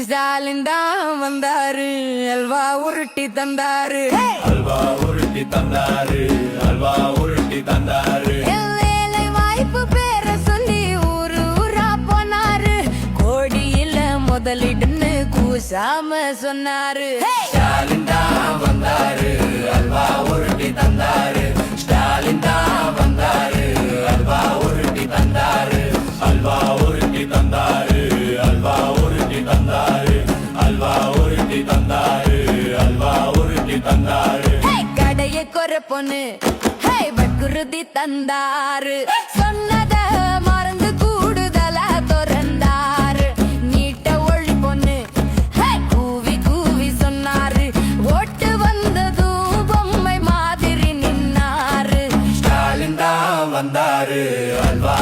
ஸ்டாலின் தான் வந்தாரு அல்வா உருட்டி தந்தாரு. அல்வா உருட்டி தந்தாரு அல்வா உருட்டி தந்தாரு. வாய்ப்பு பேர சொல்லி ஊரு ஊரா போனாரு. கோடியில முதலிடுன்னு கூசாம சொன்னாரு. ஸ்டாலின் தான் வந்தாரு அல்வா உருட்டி தந்தாரு. ஸ்டாலின் தான் வந்தாரு அல்வா உருட்டி தந்தாரு. பொண்ணு. ஹே வக்குருதி தந்தாரு. சொன்னத மறந்து கூடுதல துறந்தாரு. நீட்ட ஒழி பொண்ணு. ஹே கூவி கூவி சொன்னாரு. ஓட்டு வந்ததும் பொம்மை மாதிரி நின்னாரு. ஸ்டாலின் தான் வந்தாரு அல்வா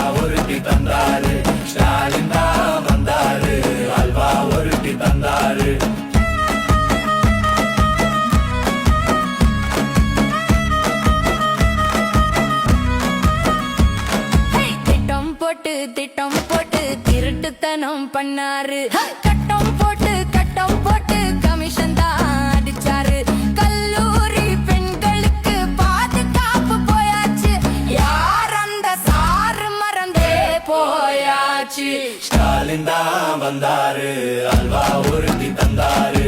போட்டு திட்டம் போட்டு திருட்டுத்தனம் பண்ணாரு. கட்டம் போட்டு கட்டம் போட்டு கமிஷன் தான் அடிச்சாரு. கல்லூரி பெண்களுக்கு பாதுகாப்பு போயாச்சு. யார் அந்த சாரு மறந்தே போயாச்சு. ஸ்டாலின் தான் வந்தாரு அல்வா உறுதி தந்தாரு.